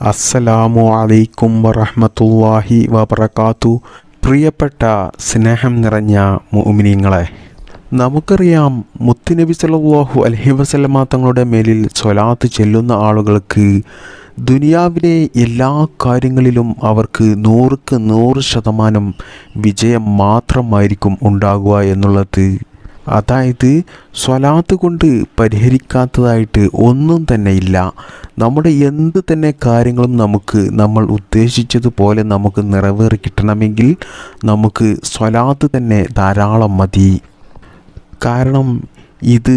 അസ്സലാമു അലൈക്കും വറഹ്മത്തുള്ളാഹി വബറകാതു പ്രിയപ്പെട്ട സ്നേഹം നിറഞ്ഞ മുഅ്മിനീങ്ങളെ നമുക്കറിയാം മുത്തുനബി സല്ലല്ലാഹു അലൈഹി വസല്ലമ തങ്ങളുടെ മേലിൽ സ്വലാത്ത് ചെല്ലുന്ന ആളുകൾക്ക് ദുനിയാവിലെ എല്ലാ കാര്യങ്ങളിലും അവർക്ക് നൂറുക്ക് നൂറ് ശതമാനം വിജയം മാത്രമായിരിക്കും ഉണ്ടാകുക എന്നുള്ളത് അതായത് സ്വലാത്ത് കൊണ്ട് പരിഹരിക്കാത്തതായിട്ട് ഒന്നും തന്നെ ഇല്ല. നമ്മുടെ എന്ത് തന്നെ കാര്യങ്ങളും നമുക്ക് നമ്മൾ ഉദ്ദേശിച്ചതുപോലെ നമുക്ക് നിറവേറി കിട്ടണമെങ്കിൽ നമുക്ക് സ്വലാത്ത് തന്നെ ധാരാളം മതി. കാരണം ഇത്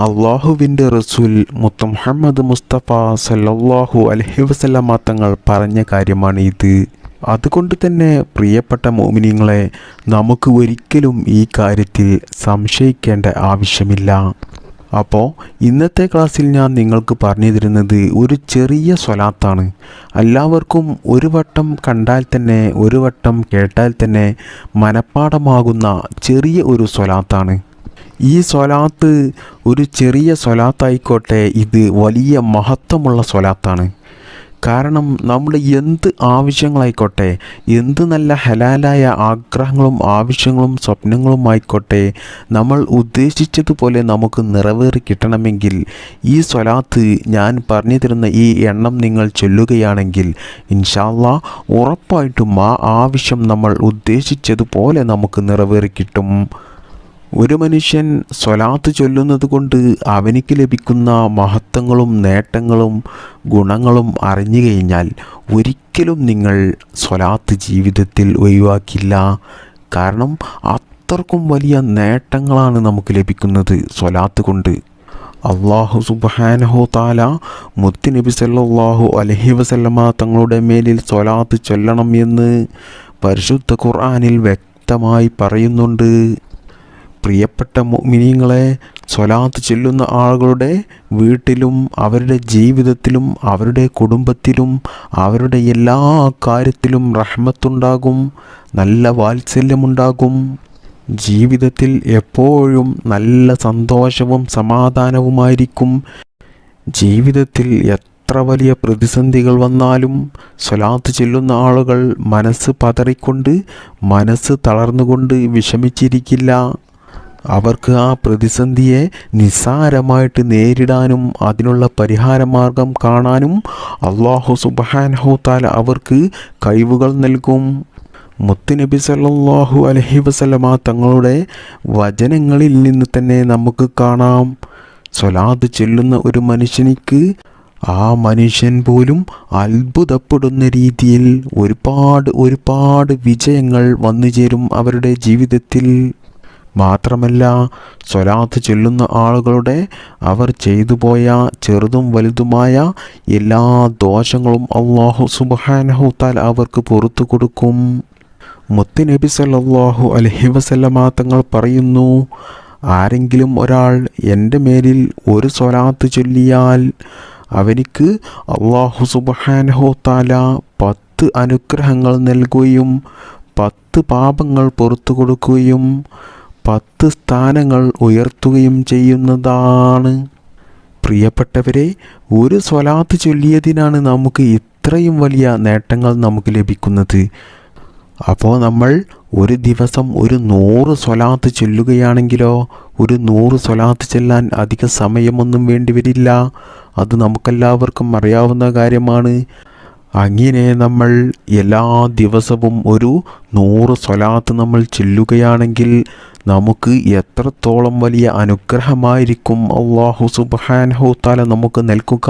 അള്ളാഹുവിന്റെ റസൂൽ മുത്ത മുഹമ്മദ് മുസ്തഫ സല്ലാഹു അലഹി വസല്ലമ തങ്ങൾ പറഞ്ഞ കാര്യമാണ് ഇത്. അതുകൊണ്ട് തന്നെ പ്രിയപ്പെട്ട മോമിനിങ്ങളെ നമുക്ക് ഒരിക്കലും ഈ കാര്യത്തിൽ സംശയിക്കേണ്ട ആവശ്യമില്ല. അപ്പോൾ ഇന്നത്തെ ക്ലാസ്സിൽ ഞാൻ നിങ്ങൾക്ക് പറഞ്ഞു തരുന്നത് ഒരു ചെറിയ സ്വലാത്താണ്. എല്ലാവർക്കും ഒരു വട്ടം കണ്ടാൽ തന്നെ ഒരു വട്ടം കേട്ടാൽ തന്നെ മനഃപ്പാടമാകുന്ന ചെറിയ ഒരു സ്വലാത്താണ്. ഈ സ്വലാത്ത് ഒരു ചെറിയ സ്വലാത്തായിക്കോട്ടെ ഇത് വലിയ മഹത്വമുള്ള സ്വലാത്താണ്. കാരണം നമ്മൾ എന്ത് ആവശ്യങ്ങളായിക്കോട്ടെ എന്ത് നല്ല ഹലാലായ ആഗ്രഹങ്ങളും ആവശ്യങ്ങളും സ്വപ്നങ്ങളും ആയിക്കോട്ടെ നമ്മൾ ഉദ്ദേശിച്ചതുപോലെ നമുക്ക് നിറവേറി കിട്ടണമെങ്കിൽ ഈ സ്വലാത്ത് ഞാൻ പറഞ്ഞു തരുന്ന ഈ എണ്ണം നിങ്ങൾ ചൊല്ലുകയാണെങ്കിൽ ഇൻഷാല്ല ഉറപ്പായിട്ടും ആ ആവശ്യം നമ്മൾ ഉദ്ദേശിച്ചതുപോലെ നമുക്ക് നിറവേറി കിട്ടും. ഒരു മനുഷ്യൻ സ്വലാത്ത് ചൊല്ലുന്നത് കൊണ്ട് അവനിക്ക് ലഭിക്കുന്ന മഹത്വങ്ങളും നേട്ടങ്ങളും ഗുണങ്ങളും അറിഞ്ഞു കഴിഞ്ഞാൽ ഒരിക്കലും നിങ്ങൾ സ്വലാത്ത് ജീവിതത്തിൽ ഒഴിവാക്കില്ല. കാരണം അത്രക്കും വലിയ നേട്ടങ്ങളാണ് നമുക്ക് ലഭിക്കുന്നത് സ്വലാത്ത് കൊണ്ട്. അള്ളാഹു സുബാനഹു താല മുത്തി നബി സല്ലാഹു അലഹി വസല്ലമ തങ്ങളുടെ മേലിൽ സ്വലാത്ത് ചൊല്ലണം എന്ന് പരിശുദ്ധ ഖുർആാനിൽ വ്യക്തമായി പറയുന്നുണ്ട്. പ്രിയപ്പെട്ട മിനിങ്ങളെ സ്വലാത്ത് ചെല്ലുന്ന ആളുകളുടെ വീട്ടിലും അവരുടെ ജീവിതത്തിലും അവരുടെ കുടുംബത്തിലും അവരുടെ എല്ലാ കാര്യത്തിലും റഹ്മത്തുണ്ടാകും നല്ല വാത്സല്യമുണ്ടാകും. ജീവിതത്തിൽ എപ്പോഴും നല്ല സന്തോഷവും സമാധാനവുമായിരിക്കും. ജീവിതത്തിൽ എത്ര വലിയ പ്രതിസന്ധികൾ വന്നാലും സ്വലാത്ത് ചെല്ലുന്ന ആളുകൾ മനസ്സ് പതറിക്കൊണ്ട് മനസ്സ് തളർന്നുകൊണ്ട് വിഷമിച്ചിരിക്കില്ല. അവർക്ക് ആ പ്രതിസന്ധിയെ നിസ്സാരമായിട്ട് നേരിടാനും അതിനുള്ള പരിഹാരമാർഗം കാണാനും അള്ളാഹു സുബാൻഹുത്താല അവർക്ക് കഴിവുകൾ നൽകും. മുത്തുനബി സല്ലാഹു അലഹി വസല്ലമ തങ്ങളുടെ വചനങ്ങളിൽ നിന്ന് തന്നെ നമുക്ക് കാണാം. സ്വലാത്ത് ചെല്ലുന്ന ഒരു മനുഷ്യനിക്ക് ആ മനുഷ്യൻ പോലും അത്ഭുതപ്പെടുന്ന രീതിയിൽ ഒരുപാട് ഒരുപാട് വിജയങ്ങൾ വന്നു ചേരും അവരുടെ ജീവിതത്തിൽ. മാത്രമല്ല സ്വലാത്ത് ചൊല്ലുന്ന ആളുകളുടെ അവർ ചെയ്തു പോയ ചെറുതും വലുതുമായ എല്ലാ ദോഷങ്ങളും അള്ളാഹു സുബാനഹുത്താൽ അവർക്ക് പുറത്തു കൊടുക്കും. മുത്തുനബി സല്ലാഹു അലഹി വസല്ലമ തങ്ങൾ പറയുന്നു ആരെങ്കിലും ഒരാൾ എന്റെ മേലിൽ ഒരു സ്വലാത്ത് ചൊല്ലിയാൽ അവനിക്ക് അള്ളാഹു സുബാനഹുത്താല പത്ത് അനുഗ്രഹങ്ങൾ നൽകുകയും പത്ത് പാപങ്ങൾ പുറത്തു കൊടുക്കുകയും പത്ത് സ്ഥാനങ്ങൾ ഉയർത്തുകയും ചെയ്യുന്നതാണ്. പ്രിയപ്പെട്ടവരെ ഒരു സ്വലാത്ത് ചൊല്ലിയതിനാണ് നമുക്ക് ഇത്രയും വലിയ നേട്ടങ്ങൾ നമുക്ക് ലഭിക്കുന്നത്. അപ്പോൾ നമ്മൾ ഒരു ദിവസം ഒരു നൂറ് സ്വലാത്ത് ചൊല്ലുകയാണെങ്കിലോ ഒരു നൂറ് സ്വലാത്ത് ചെല്ലാൻ അധിക സമയമൊന്നും വേണ്ടി വരില്ല. അത് നമുക്കെല്ലാവർക്കും അറിയാവുന്ന കാര്യമാണ്. അങ്ങനെ നമ്മൾ എല്ലാ ദിവസവും ഒരു നൂറ് സ്വലാത്ത് നമ്മൾ ചെല്ലുകയാണെങ്കിൽ നമുക്ക് എത്രത്തോളം വലിയ അനുഗ്രഹമായിരിക്കും അള്ളാഹു സുബാൻഹുത്താല നമുക്ക് നൽകുക?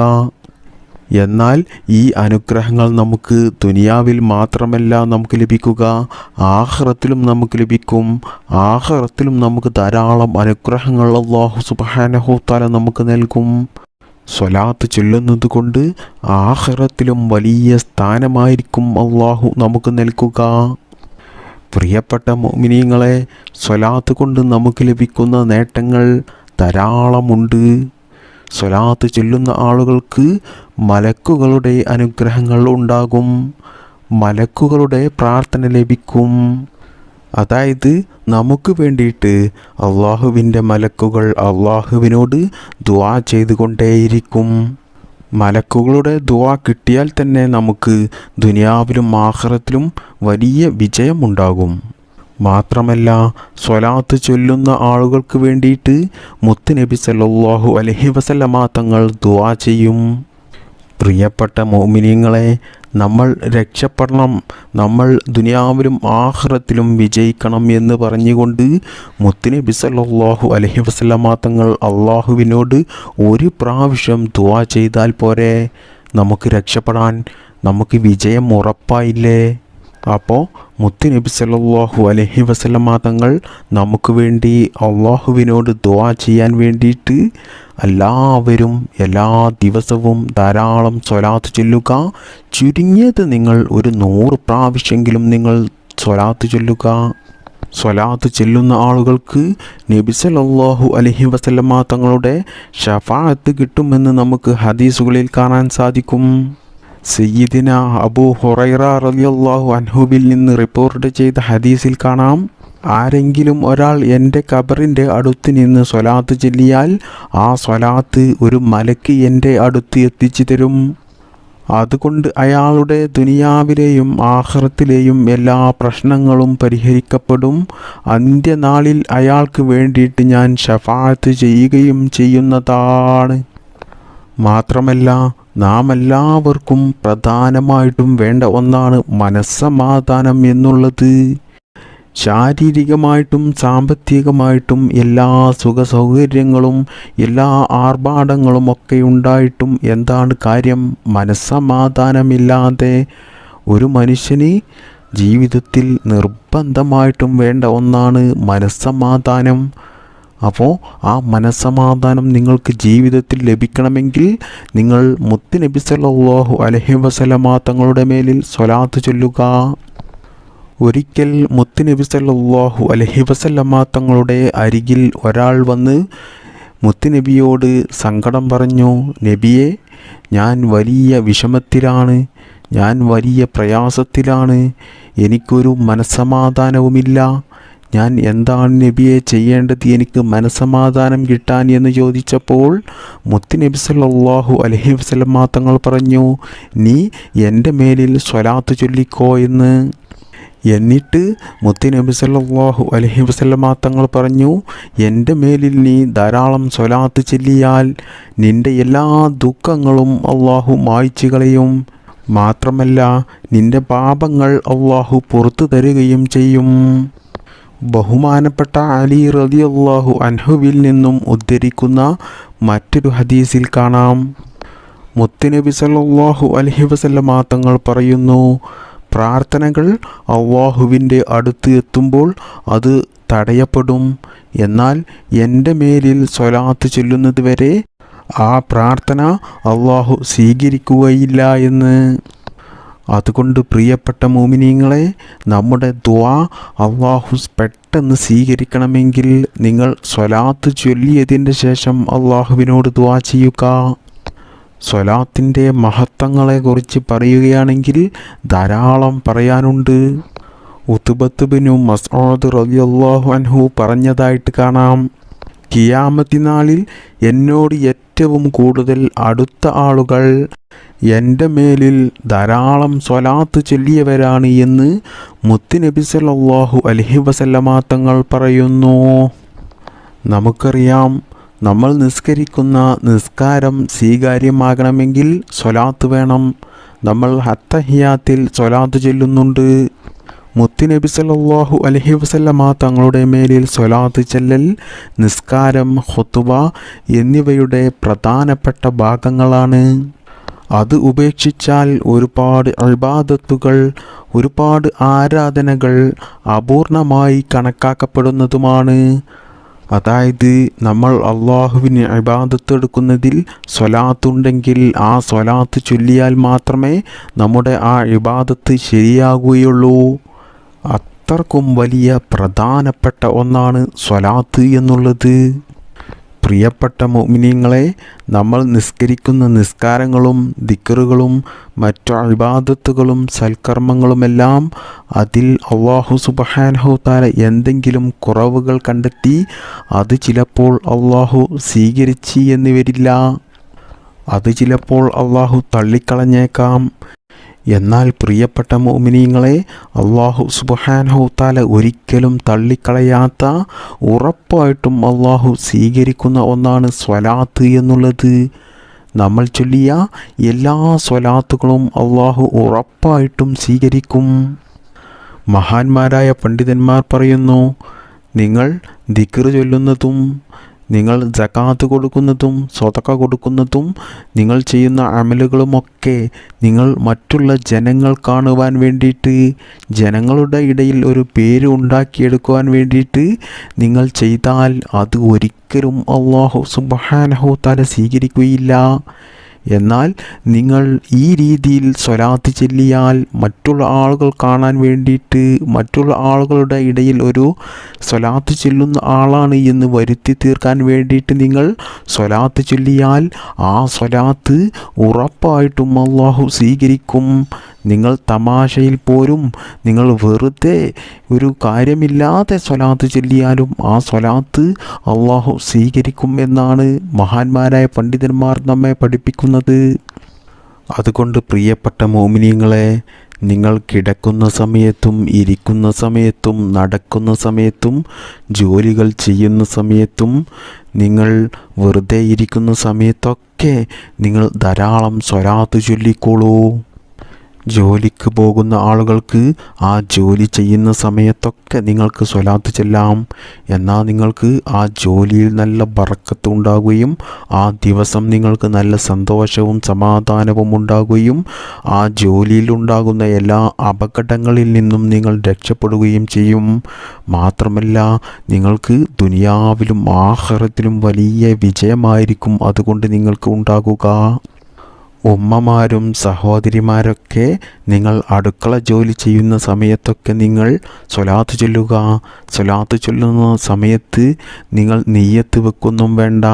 എന്നാൽ ഈ അനുഗ്രഹങ്ങൾ നമുക്ക് ദുനിയാവിൽ മാത്രമല്ല നമുക്ക് ലഭിക്കുക ആഹ്റത്തിലും നമുക്ക് ലഭിക്കും ആഹ്റത്തിലും നമുക്ക് ധാരാളം അനുഗ്രഹങ്ങൾ അള്ളാഹു സുബാനഹുത്താല നമുക്ക് നൽകും. സ്വലാത്ത് ചൊല്ലുന്നത് കൊണ്ട് ആഹ്റത്തിലും വലിയ സ്ഥാനമായിരിക്കും അള്ളാഹു നമുക്ക് നൽകുക. പ്രിയപ്പെട്ട മോമിനിയങ്ങളെ സ്വലാത്ത് കൊണ്ട് നമുക്ക് ലഭിക്കുന്ന നേട്ടങ്ങൾ ധാരാളമുണ്ട്. സ്വലാത്ത് ചൊല്ലുന്ന ആളുകൾക്ക് മലക്കുകളുടെ അനുഗ്രഹങ്ങൾ ഉണ്ടാകും. മലക്കുകളുടെ പ്രാർത്ഥന ലഭിക്കും. അതായത് നമുക്ക് വേണ്ടിയിട്ട് അള്ളാഹുവിന്റെ മലക്കുകൾ അള്ളാഹുവിനോട് ദുവാ ചെയ്തുകൊണ്ടേയിരിക്കും. മലക്കുകളുടെ ദുവാ കിട്ടിയാൽ തന്നെ നമുക്ക് ദുനിയാവിലും ആഹ്റത്തിലും വലിയ വിജയമുണ്ടാകും. മാത്രമല്ല സ്വലാത്ത് ചൊല്ലുന്ന ആളുകൾക്ക് വേണ്ടിയിട്ട് മുത്തുനബി സല്ലാഹു അലഹി വസല്ലമാ തങ്ങൾ ദുവാ ചെയ്യും. പ്രിയപ്പെട്ട മോമിനിയങ്ങളെ നമ്മൾ രക്ഷപ്പെടണം നമ്മൾ ദുനിയാവിലും ആഹ്റത്തിലും വിജയിക്കണം എന്ന് പറഞ്ഞുകൊണ്ട് മുത്തുനബി സല്ലല്ലാഹു അലഹി വസല്ലമ തങ്ങൾ അള്ളാഹുവിനോട് ഒരു പ്രാവശ്യം ദുആ ചെയ്താൽ പോരെ? നമുക്ക് രക്ഷപ്പെടാൻ നമുക്ക് വിജയം ഉറപ്പായില്ലേ? അപ്പോൾ മുത്തുനബി സല്ലാഹു അലഹി വസല്ലമ തങ്ങൾ നമുക്ക് വേണ്ടി അള്ളാഹുവിനോട് ദുആ ചെയ്യാൻ വേണ്ടിയിട്ട് എല്ലാവരും എല്ലാ ദിവസവും ധാരാളം സ്വലാത്ത് ചൊല്ലുക. ചുരുങ്ങിയത് നിങ്ങൾ ഒരു നൂറ് പ്രാവശ്യമെങ്കിലും നിങ്ങൾ സ്വലാത്ത് ചൊല്ലുക. സ്വലാത്ത് ചെല്ലുന്ന ആളുകൾക്ക് നബിസലല്ലാഹു അലഹി അലൈഹി വസല്ലമ തങ്ങളുടെ ഷഫാഅത്ത് കിട്ടുമെന്ന് നമുക്ക് ഹദീസുകളിൽ കാണാൻ സാധിക്കും. സയ്യിദിന അബു ഹുറൈറ റളിയല്ലാഹു അൻഹുബിൽ നിന്ന് റിപ്പോർട്ട് ചെയ്ത ഹദീസിൽ കാണാം ആരെങ്കിലും ഒരാൾ എന്റെ കബറിന്റെ അടുത്ത് നിന്ന് സ്വലാത്ത് ചെല്ലിയാൽ ആ സ്വലാത്ത് ഒരു മലക്ക് എന്റെ അടുത്ത് എത്തിച്ചു തരും. അതുകൊണ്ട് അയാളുടെ ദുനിയാവിലെയും ആഹ്റത്തിലെയും എല്ലാ പ്രശ്നങ്ങളും പരിഹരിക്കപ്പെടും. അന്ത്യനാളിൽ അയാൾക്ക് വേണ്ടിയിട്ട് ഞാൻ ഷഫാത്ത് ചെയ്യുകയും ചെയ്യുന്നതാണ്. മാത്രമല്ല നാം എല്ലാവർക്കും പ്രധാനമായിട്ടും വേണ്ട ഒന്നാണ് മനസ്സമാധാനം എന്നുള്ളത്. ശാരീരികമായിട്ടും സാമ്പത്തികമായിട്ടും എല്ലാ സുഖ സൗകര്യങ്ങളും എല്ലാ ആർഭാടങ്ങളും ഒക്കെ ഉണ്ടായിട്ടും എന്താണ് കാര്യം? മനസ്സമാധാനമില്ലാതെ ഒരു മനുഷ്യന് ജീവിതത്തിൽ നിർബന്ധമായിട്ടും വേണ്ട ഒന്നാണ് മനസ്സമാധാനം. അപ്പോൾ ആ മനസ്സമാധാനം നിങ്ങൾക്ക് ജീവിതത്തിൽ ലഭിക്കണമെങ്കിൽ നിങ്ങൾ മുത്ത് നബി സല്ലാഹു അലഹി വസല്ലമ തങ്ങളുടെ മേലിൽ സ്വലാത്ത് ചൊല്ലുക. ഒരിക്കൽ മുത്ത് നബി സല്ലാഹു അലഹി വസല്ലമ തങ്ങളുടെ അരികിൽ ഒരാൾ വന്ന് മുത്ത് നബിയോട് സങ്കടം പറഞ്ഞു നബിയെ ഞാൻ വലിയ വിഷമത്തിലാണ് ഞാൻ വലിയ പ്രയാസത്തിലാണ് എനിക്കൊരു മനസ്സമാധാനവുമില്ല ഞാൻ എന്താണ് നബിയെ ചെയ്യേണ്ടത്? എനിക്ക് മനസ്സമാധാനം കിട്ടാൻ എന്ന് ചോദിച്ചപ്പോൾ മുത്ത് നബി സല്ലാഹു അലഹി വസല്ലമ തങ്ങൾ പറഞ്ഞു നീ എന്റെ മേലിൽ സ്വലാത്ത് ചൊല്ലിക്കോ എന്ന്. എന്നിട്ട് മുത്തി നബി സല്ലാഹു അലഹി വസല്ലമ തങ്ങൾ പറഞ്ഞു എന്റെ മേലിൽ നീ ധാരാളം സ്വലാത്ത് ചൊല്ലിയാൽ നിന്റെ എല്ലാ ദുഃഖങ്ങളും അള്ളാഹു മായ്ച്ചു കളയും. മാത്രമല്ല നിന്റെ പാപങ്ങൾ അള്ളാഹു പുറത്തു തരുകയും ചെയ്യും. ബഹുമാനപ്പെട്ട അലി റളിയല്ലാഹു അൻഹുവിൽ നിന്നും ഉദ്ധരിക്കുന്ന മറ്റൊരു ഹദീസിൽ കാണാം. മുത്തുനബി സല്ലാഹു അലഹി വസല്ലമ തങ്ങൾ പറയുന്നു പ്രാർത്ഥനകൾ അള്ളാഹുവിന്റെ അടുത്ത് എത്തുമ്പോൾ അത് തടയപ്പെടും. എന്നാൽ എന്റെ മേലിൽ സ്വലാത്ത് ചൊല്ലുന്നത് വരെ ആ പ്രാർത്ഥന അള്ളാഹു സ്വീകരിക്കുകയില്ല എന്ന്. അതുകൊണ്ട് പ്രിയപ്പെട്ട മോമിനിയങ്ങളെ നമ്മുടെ ദ്വാ അള്ളാഹു പെട്ടെന്ന് സ്വീകരിക്കണമെങ്കിൽ നിങ്ങൾ സ്വലാത്ത് ചൊല്ലിയതിന്റെ ശേഷം അള്ളാഹുവിനോട് ദ്വാ ചെയ്യുക. സ്വലാത്തിന്റെ മഹത്വങ്ങളെക്കുറിച്ച് പറയുകയാണെങ്കിൽ ധാരാളം പറയാനുണ്ട്. ഉത്തുബത്ത് ബിനു മസ്ഊദ് റളിയല്ലാഹു അൻഹു പറഞ്ഞതായിട്ട് കാണാം. കിയാമത്തിനാളിൽ എന്നോട് ഏറ്റവും കൂടുതൽ അടുത്ത ആളുകൾ എന്റെ മേലിൽ ധാരാളം സ്വലാത്ത് ചൊല്ലിയവരാണ് എന്ന് മുത്തുനബി സല്ലാഹു അലഹി വസല്ലമ തങ്ങൾ പറയുന്നു. നമുക്കറിയാം നമ്മൾ നിസ്കരിക്കുന്ന നിസ്കാരം സ്വീകാര്യമാകണമെങ്കിൽ സ്വലാത്ത് വേണം. നമ്മൾ ഹത്തഹിയാത്തിൽ സ്വലാത്ത് ചൊല്ലുന്നുണ്ട്. മുത്തുനബി സല്ലാഹു അലഹി വസല്ലമ തങ്ങളുടെ മേലിൽ സ്വലാത്ത് ചെല്ലൽ നിസ്കാരം ഹൊത്തുവ എന്നിവയുടെ പ്രധാനപ്പെട്ട ഭാഗങ്ങളാണ്. അത് ഉപേക്ഷിച്ചാൽ ഒരുപാട് അൽബാദത്തുകൾ ഒരുപാട് ആരാധനകൾ അപൂർണമായി കണക്കാക്കപ്പെടുന്നതുമാണ്. അതായത് നമ്മൾ അള്ളാഹുവിന് എടുക്കുന്നതിൽ സ്വലാത്തുണ്ടെങ്കിൽ ആ സ്വലാത്ത് ചൊല്ലിയാൽ മാത്രമേ നമ്മുടെ ആ ഇബാദത്ത് ശരിയാകുകയുള്ളൂ അത്രക്കും വലിയ പ്രധാനപ്പെട്ട ഒന്നാണ് സ്വലാത്ത് എന്നുള്ളത്. പ്രിയപ്പെട്ട മോമിനിയങ്ങളെ നമ്മൾ നിസ്കരിക്കുന്ന നിസ്കാരങ്ങളും ദിക്കറുകളും മറ്റു അഭിബാധത്തുകളും സൽക്കർമ്മങ്ങളുമെല്ലാം അതിൽ അള്ളാഹു സുബഹാനഹു താല എന്തെങ്കിലും കുറവുകൾ കണ്ടെത്തി അത് ചിലപ്പോൾ അള്ളാഹു സ്വീകരിച്ച് എന്ന് വരില്ല അത് ചിലപ്പോൾ അള്ളാഹു തള്ളിക്കളഞ്ഞേക്കാം. എന്നാൽ പ്രിയപ്പെട്ട മോമിനിയങ്ങളെ അള്ളാഹു സുബാനഹു താല ഒരിക്കലും തള്ളിക്കളയാത്ത ഉറപ്പായിട്ടും അള്ളാഹു സ്വീകരിക്കുന്ന ഒന്നാണ് സ്വലാത്ത് എന്നുള്ളത്. നമ്മൾ ചൊല്ലിയ എല്ലാ സ്വലാത്തുകളും അള്ളാഹു ഉറപ്പായിട്ടും സ്വീകരിക്കും. മഹാന്മാരായ പണ്ഡിതന്മാർ പറയുന്നു നിങ്ങൾ ദിക്ർ ചൊല്ലുന്നതും നിങ്ങൾ ജക്കാത്ത് കൊടുക്കുന്നതും സ്വതക്ക കൊടുക്കുന്നതും നിങ്ങൾ ചെയ്യുന്ന അമലുകളുമൊക്കെ നിങ്ങൾ മറ്റുള്ള ജനങ്ങൾ കാണുവാൻ വേണ്ടിയിട്ട് ജനങ്ങളുടെ ഇടയിൽ ഒരു പേര് ഉണ്ടാക്കിയെടുക്കുവാൻ വേണ്ടിയിട്ട് നിങ്ങൾ ചെയ്താൽ അത് ഒരിക്കലും അള്ളാഹു സുബാനഹു തല സ്വീകരിക്കുകയില്ല. എന്നാൽ നിങ്ങൾ ഈ രീതിയിൽ സ്വലാത്ത് ചെല്ലിയാൽ മറ്റുള്ള ആളുകൾ കാണാൻ വേണ്ടിയിട്ട് മറ്റുള്ള ആളുകളുടെ ഇടയിൽ ഒരു സ്വലാത്ത് ചെല്ലുന്ന ആളാണ് എന്ന് വരുത്തി തീർക്കാൻ വേണ്ടിയിട്ട് നിങ്ങൾ സ്വലാത്ത് ചൊല്ലിയാൽ ആ സ്വലാത്ത് ഉറപ്പായിട്ടും അള്ളാഹു സ്വീകരിക്കും. നിങ്ങൾ തമാശയിൽ പോലും നിങ്ങൾ വെറുതെ ഒരു കാര്യമില്ലാതെ സ്വലാത്ത് ചൊല്ലിയാലും ആ സ്വലാത്ത് അള്ളാഹു സ്വീകരിക്കും എന്നാണ് മഹാന്മാരായ പണ്ഡിതന്മാർ നമ്മെ പഠിപ്പിക്കുന്നത്. അതുകൊണ്ട് പ്രിയപ്പെട്ട മോമിനിയങ്ങളെ നിങ്ങൾ കിടക്കുന്ന സമയത്തും ഇരിക്കുന്ന സമയത്തും നടക്കുന്ന സമയത്തും ജോലികൾ ചെയ്യുന്ന സമയത്തും നിങ്ങൾ വെറുതെ ഇരിക്കുന്ന സമയത്തൊക്കെ നിങ്ങൾ ധാരാളം സ്വരാത്ത് ചൊല്ലിക്കോളൂ. ജോലിക്ക് പോകുന്ന ആളുകൾക്ക് ആ ജോലി ചെയ്യുന്ന സമയത്തൊക്കെ നിങ്ങൾക്ക് സ്വലാത്ത് ചെല്ലാം. എന്നാൽ നിങ്ങൾക്ക് ആ ജോലിയിൽ നല്ല ബറക്കത്ത് ഉണ്ടാകുകയും ആ ദിവസം നിങ്ങൾക്ക് നല്ല സന്തോഷവും സമാധാനവും ഉണ്ടാകുകയും ആ ജോലിയിൽ ഉണ്ടാകുന്ന എല്ലാ അപകടങ്ങളിൽ നിന്നും നിങ്ങൾ രക്ഷപ്പെടുകയും ചെയ്യും. മാത്രമല്ല നിങ്ങൾക്ക് ദുനിയാവിലും ആഹാരത്തിലും വലിയ വിജയമായിരിക്കും അതുകൊണ്ട് നിങ്ങൾക്ക് ഉണ്ടാകുക. ഉമ്മമാരും സഹോദരിമാരൊക്കെ നിങ്ങൾ അടുക്കള ജോലി ചെയ്യുന്ന സമയത്തൊക്കെ നിങ്ങൾ സ്വലാത്ത് ചൊല്ലുക. സ്വലാത്ത് ചൊല്ലുന്ന സമയത്ത് നിങ്ങൾ നെയ്യത്ത് വെക്കൊന്നും വേണ്ട.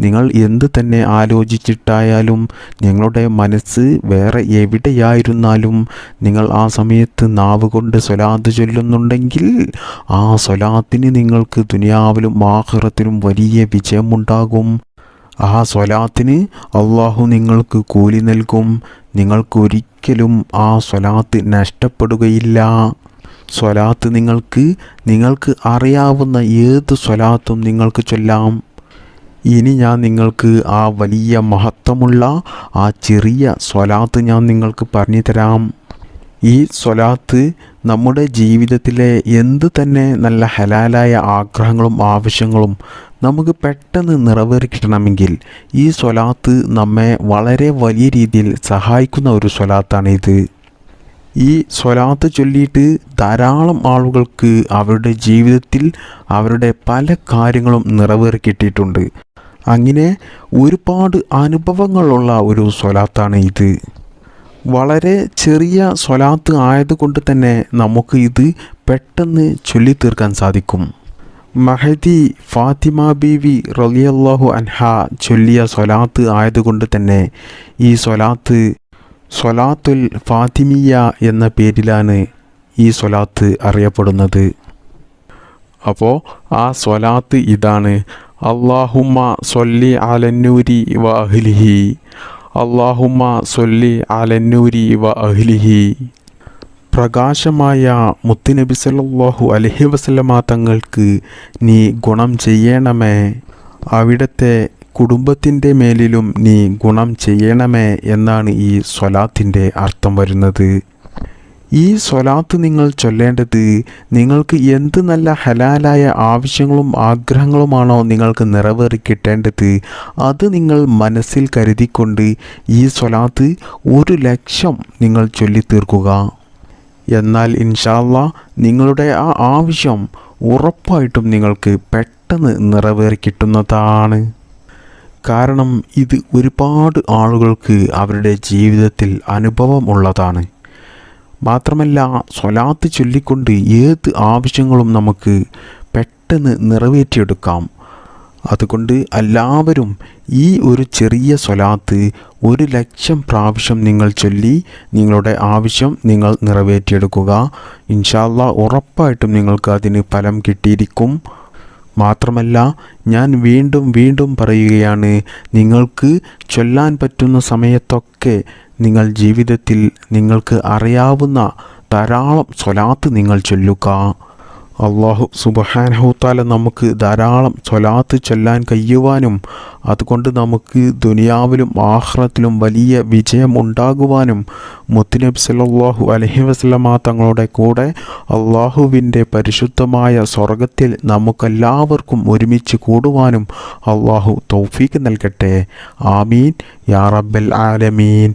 നിങ്ങൾ എന്ത് തന്നെ ആലോചിച്ചിട്ടായാലും നിങ്ങളുടെ മനസ്സ് വേറെ എവിടെയായിരുന്നാലും നിങ്ങൾ ആ സമയത്ത് നാവ് കൊണ്ട് സ്വലാത്ത് ചൊല്ലുന്നുണ്ടെങ്കിൽ ആ സ്വലാത്തിന് നിങ്ങൾക്ക് ദുനിയാവിലും ആഹ്റത്തിലും വലിയ വിജയമുണ്ടാകും. ആ സ്വലാത്തിന് അള്ളാഹു നിങ്ങൾക്ക് കൂലി നൽകും. നിങ്ങൾക്കൊരിക്കലും ആ സ്വലാത്ത് നഷ്ടപ്പെടുകയില്ല. സ്വലാത്ത് നിങ്ങൾക്ക് നിങ്ങൾക്ക് അറിയാവുന്ന ഏത് സ്വലാത്തും നിങ്ങൾക്ക് ചൊല്ലാം. ഇനി ഞാൻ നിങ്ങൾക്ക് ആ വലിയ മഹത്വമുള്ള ആ ചെറിയ സ്വലാത്ത് ഞാൻ നിങ്ങൾക്ക് പറഞ്ഞു തരാം. ഈ സ്വലാത്ത് നമ്മുടെ ജീവിതത്തിലെ എന്ത് തന്നെ നല്ല ഹലാലായ ആഗ്രഹങ്ങളും ആവശ്യങ്ങളും നമുക്ക് പെട്ടെന്ന് നിറവേറി കിട്ടണമെങ്കിൽ ഈ സ്വലാത്ത് നമ്മെ വളരെ വലിയ രീതിയിൽ സഹായിക്കുന്ന ഒരു സ്വലാത്താണിത്. ഈ സ്വലാത്ത് ചൊല്ലിയിട്ട് ധാരാളം ആളുകൾക്ക് അവരുടെ ജീവിതത്തിൽ അവരുടെ പല കാര്യങ്ങളും നിറവേറി കിട്ടിയിട്ടുണ്ട് അങ്ങനെ ഒരുപാട് അനുഭവങ്ങളുള്ള ഒരു സ്വലാത്താണ് ഇത് വളരെ ചെറിയ സ്വലാത്ത് ആയതുകൊണ്ട് തന്നെ നമുക്ക് ഇത് പെട്ടെന്ന് ചൊല്ലിത്തീർക്കാൻ സാധിക്കും. മഹദി ഫാത്തിമ ബീവി റലിയല്ലാഹു അൻഹ ചൊല്ലിയ സ്വലാത്ത് ആയതുകൊണ്ട് തന്നെ ഈ സ്വലാത്ത് സ്വലാത്തുൽ ഫാത്തിമിയ എന്ന പേരിലാണ് ഈ സ്വലാത്ത് അറിയപ്പെടുന്നത്. അപ്പോൾ ആ സ്വലാത്ത് ഇതാണ്. അള്ളാഹുമ്മ സൊല്ലി അലന്നൂരി വ അഹ്ലിഹി അള്ളാഹുമ്മ സൊല്ലി അലന്നൂരി വ അഹ്ലിഹി. പ്രകാശമായ മുത്തുനബി സല്ലാഹു അലഹി വസല്ലമ തങ്ങൾക്ക് നീ ഗുണം ചെയ്യണമേ. അവിടുത്തെ കുടുംബത്തിന്റെ മേലിലും നീ ഗുണം ചെയ്യണമേ എന്നാണ് ഈ സ്വലാത്തിന്റെ അർത്ഥം വരുന്നത്. ഈ സ്വലാത്ത് നിങ്ങൾ ചൊല്ലേണ്ടത് നിങ്ങൾക്ക് എന്ത് നല്ല ഹലാലായ ആവശ്യങ്ങളും ആഗ്രഹങ്ങളുമാണോ നിങ്ങൾക്ക് നിറവേറി കിട്ടേണ്ടത് അത് നിങ്ങൾ മനസ്സിൽ കരുതിക്കൊണ്ട് ഈ സ്വലാത്ത് ഒരു ലക്ഷം നിങ്ങൾ ചൊല്ലിത്തീർക്കുക. എന്നാൽ ഇൻഷാല്ല നിങ്ങളുടെ ആ ആവശ്യം ഉറപ്പായിട്ടും നിങ്ങൾക്ക് പെട്ടെന്ന് നിറവേറി കിട്ടുന്നതാണ്. കാരണം ഇത് ഒരുപാട് ആളുകൾക്ക് അവരുടെ ജീവിതത്തിൽ അനുഭവമുള്ളതാണ് മാത്രമല്ല സ്വലാത്ത് ചൊല്ലിക്കൊണ്ട് ഏത് ആവശ്യങ്ങളും നമുക്ക് പെട്ടെന്ന് നിറവേറ്റിയെടുക്കാം. അതുകൊണ്ട് എല്ലാവരും ഈ ഒരു ചെറിയ സ്വലാത്ത് ഒരു ലക്ഷം പ്രാവശ്യം നിങ്ങൾ ചൊല്ലി നിങ്ങളുടെ ആവശ്യം നിങ്ങൾ നിറവേറ്റിയെടുക്കുക. ഇൻഷാല്ല ഉറപ്പായിട്ടും നിങ്ങൾക്ക് അതിന് ഫലം കിട്ടിയിരിക്കും. മാത്രമല്ല ഞാൻ വീണ്ടും വീണ്ടും പറയുകയാണ് നിങ്ങൾക്ക് ചൊല്ലാൻ പറ്റുന്ന സമയത്തൊക്കെ നിങ്ങൾ ജീവിതത്തിൽ നിങ്ങൾക്ക് അറിയാവുന്ന ധാരാളം സ്വലാത്ത് നിങ്ങൾ ചൊല്ലുക. അള്ളാഹു സുബഹാനഹുത്താല നമുക്ക് ധാരാളം സ്വലാത്ത് ചൊല്ലാൻ കഴിയുവാനും അതുകൊണ്ട് നമുക്ക് ദുനിയാവിലും ആഹ്റത്തിലും വലിയ വിജയം ഉണ്ടാകുവാനും മുത്തുനബ് സല്ലല്ലാഹു അലഹി വസല്ലമ തങ്ങളുടെ കൂടെ അള്ളാഹുവിന്റെ പരിശുദ്ധമായ സ്വർഗത്തിൽ നമുക്കെല്ലാവർക്കും ഒരുമിച്ച് കൂടുവാനും അള്ളാഹു തൗഫീക്ക് നൽകട്ടെ. ആമീൻ. യാ റബ്ബൽ ആലമീൻ.